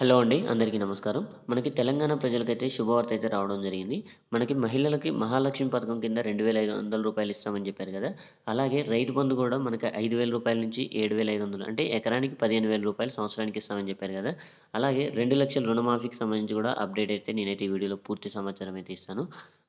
Hello అండి అందరికీ నమస్కారం. మనకి తెలంగాణ ప్రజలకైతే శుభవార్త అయితే రావడం జరిగింది. మనకి మహిళలకి మహాలక్ష్మి పథకం కింద రెండు వేల ఐదు వందల రూపాయలు ఇస్తామని చెప్పారు కదా. అలాగే రైతు బంధు కూడా మనకి ఐదు వేల రూపాయల నుంచి ఏడు వేల ఐదు వందలు అంటే ఎకరానికి పదిహేను వేల రూపాయలు సంవత్సరానికి ఇస్తామని చెప్పారు కదా. అలాగే రెండు లక్షల రుణమాఫీకి సంబంధించి కూడా అప్డేట్ అయితే నేనైతే ఈ వీడియోలో పూర్తి సమాచారం అయితే ఇస్తాను.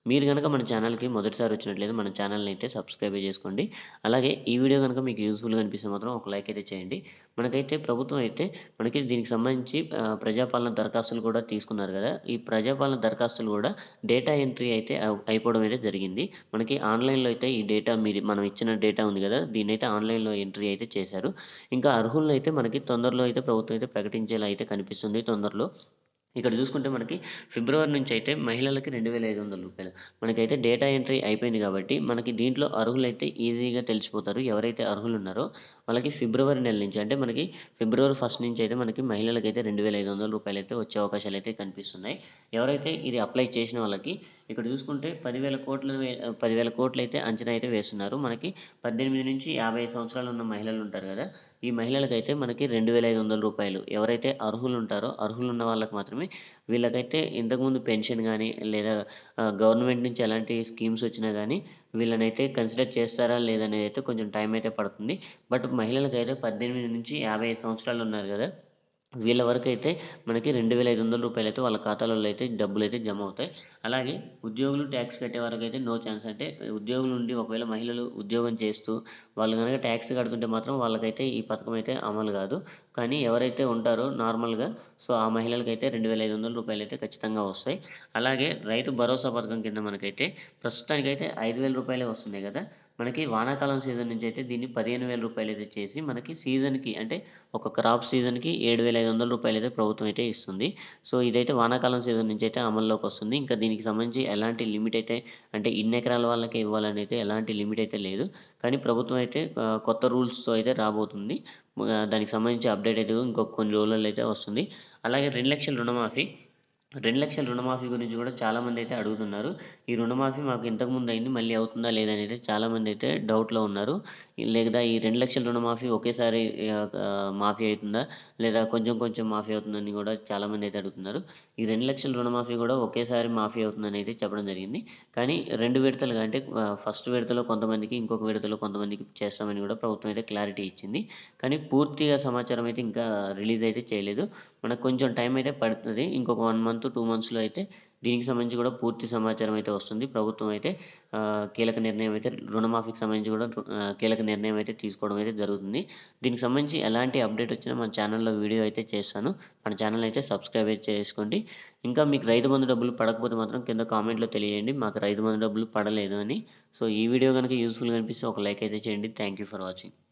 మీరు కనుక మన ఛానల్కి మొదటిసారి వచ్చినట్లయితే మన ఛానల్ని అయితే సబ్స్క్రైబ్ చేసుకోండి. అలాగే ఈ వీడియో కనుక మీకు యూస్ఫుల్గా అనిపిస్తే మాత్రం ఒక లైక్ అయితే చేయండి. మనకైతే ప్రభుత్వం అయితే మనకి దీనికి సంబంధించి ప్రజాపాలన దరఖాస్తులు కూడా తీసుకున్నారు కదా. ఈ ప్రజాపాలన దరఖాస్తులు కూడా డేటా ఎంట్రీ అయితే అయిపోవడం అయితే జరిగింది. మనకి ఆన్లైన్లో అయితే ఈ డేటా మీరు మనం ఇచ్చిన డేటా ఉంది కదా దీన్ని అయితే ఆన్లైన్లో ఎంట్రీ అయితే చేశారు. ఇంకా అర్హులను అయితే మనకి తొందరలో అయితే ప్రభుత్వం అయితే ప్రకటించేలా అయితే కనిపిస్తుంది తొందరలో. ఇక్కడ చూసుకుంటే మనకి ఫిబ్రవరి నుంచి అయితే మహిళలకి రెండు వేల ఐదు వందల రూపాయలు. మనకైతే డేటా ఎంట్రీ అయిపోయింది కాబట్టి మనకి దీంట్లో అర్హులైతే ఈజీగా తెలిసిపోతారు. ఎవరైతే అర్హులు ఉన్నారో వాళ్ళకి ఫిబ్రవరి నెల నుంచి అంటే మనకి ఫిబ్రవరి ఫస్ట్ నుంచి అయితే మనకి మహిళలకైతే రెండు వేల ఐదు వందల రూపాయలు అయితే వచ్చే అవకాశాలు అయితే కనిపిస్తున్నాయి. ఎవరైతే ఇది అప్లై చేసిన వాళ్ళకి ఇక్కడ చూసుకుంటే పదివేల కోట్ల వే- పదివేల కోట్లు అయితే అంచనా అయితే వేస్తున్నారు. మనకి పద్దెనిమిది నుంచి యాభై సంవత్సరాలు ఉన్న మహిళలు ఉంటారు కదా ఈ మహిళలకైతే మనకి రెండు వేల ఐదు వందల రూపాయలు. ఎవరైతే అర్హులు ఉంటారో అర్హులు ఉన్న వాళ్ళకి మాత్రమే వీళ్ళకైతే ఇంతకుముందు పెన్షన్ కానీ లేదా గవర్నమెంట్ నుంచి ఎలాంటి స్కీమ్స్ వచ్చినా కానీ వీళ్ళనైతే కన్సిడర్ చేస్తారా లేదనేది అయితే కొంచెం టైం అయితే పడుతుంది. బట్ మహిళలకైతే పద్దెనిమిది నుంచి యాభై ఐదు సంవత్సరాలు ఉన్నారు కదా వీళ్ళ వరకు అయితే మనకి రెండు వేల ఐదు వందల రూపాయలు అయితే వాళ్ళ ఖాతాలలో అయితే డబ్బులు అయితే జమ అవుతాయి అలాగే ఉద్యోగులు ట్యాక్స్ కట్టే వరకు అయితే నో ఛాన్స్. అంటే ఉద్యోగులు ఉండి ఒకవేళ మహిళలు ఉద్యోగం చేస్తూ వాళ్ళు కనుక ట్యాక్స్ కడుతుంటే మాత్రం వాళ్ళకైతే ఈ పథకం అయితే అమలు కాదు. కానీ ఎవరైతే ఉంటారో నార్మల్గా సో ఆ మహిళలకైతే రెండు వేల ఐదు వందల రూపాయలు అయితే ఖచ్చితంగా వస్తాయి. అలాగే రైతు భరోసా పథకం కింద మనకైతే ప్రస్తుతానికైతే ఐదు వేల రూపాయలే వస్తున్నాయి కదా. మనకి వానాకాలం సీజన్ నుంచి అయితే దీన్ని పదిహేను వేల రూపాయలు అయితే చేసి మనకి సీజన్కి అంటే ఒక క్రాప్ సీజన్కి ఏడు వేల ఐదు వందల రూపాయలు అయితే ప్రభుత్వం అయితే ఇస్తుంది. సో ఇదైతే వానాకాలం సీజన్ నుంచి అయితే అమల్లోకి వస్తుంది. ఇంకా దీనికి సంబంధించి ఎలాంటి లిమిట్ అయితే అంటే ఇన్ని ఎకరాల వాళ్ళకే ఇవ్వాలని అయితే ఎలాంటి లిమిట్ అయితే లేదు. కానీ ప్రభుత్వం అయితే కొత్త రూల్స్తో అయితే రాబోతుంది. దానికి సంబంధించి అప్డేట్ అయితే ఇంకొక కొన్ని రోజులలో అయితే వస్తుంది. అలాగే రెండు లక్షల రుణమాఫీ. రెండు లక్షల రుణమాఫీ గురించి కూడా చాలామంది అయితే అడుగుతున్నారు. ఈ రుణమాఫీ మాకు ఇంతకుముందు అయింది మళ్ళీ అవుతుందా లేదా అయితే చాలామంది అయితే డౌట్లో ఉన్నారు. లేదా ఈ రెండు లక్షల రుణమాఫీ ఒకేసారి మాఫీ అవుతుందా లేదా కొంచెం కొంచెం మాఫీ అవుతుందని కూడా చాలామంది అయితే అడుగుతున్నారు. ఈ రెండు లక్షల రుణమాఫీ కూడా ఒకేసారి మాఫీ అవుతుందని అయితే చెప్పడం జరిగింది. కానీ రెండు విడతలుగా అంటే ఫస్ట్ విడతలో కొంతమందికి ఇంకొక విడతలో కొంతమందికి చేస్తామని కూడా ప్రభుత్వం అయితే క్లారిటీ ఇచ్చింది. కానీ పూర్తిగా సమాచారం అయితే ఇంకా రిలీజ్ అయితే చేయలేదు. మనకు కొంచెం టైం అయితే పడుతుంది. ఇంకొక వన్ మంత్ టూ మంత్స్లో అయితే దీనికి సంబంధించి కూడా పూర్తి సమాచారం అయితే వస్తుంది. ప్రభుత్వం అయితే కీలక నిర్ణయం అయితే రుణమాఫీకి సంబంధించి కూడా కీలక నిర్ణయం అయితే తీసుకోవడం అయితే జరుగుతుంది. దీనికి సంబంధించి ఎలాంటి అప్డేట్ వచ్చినా మన ఛానల్లో వీడియో అయితే చేస్తాను. మన ఛానల్ అయితే సబ్స్క్రైబ్ చేసుకోండి. ఇంకా మీకు రైతు బంధు డబ్బులు పడకపోతే మాత్రం కింద కామెంట్లో తెలియజేయండి. మాకు రైతు బంధు డబ్బులు పడలేదు అని. సో ఈ వీడియో కనుక యూస్ఫుల్గా అనిపిస్తే ఒక లైక్ అయితే చేయండి. Thank you for watching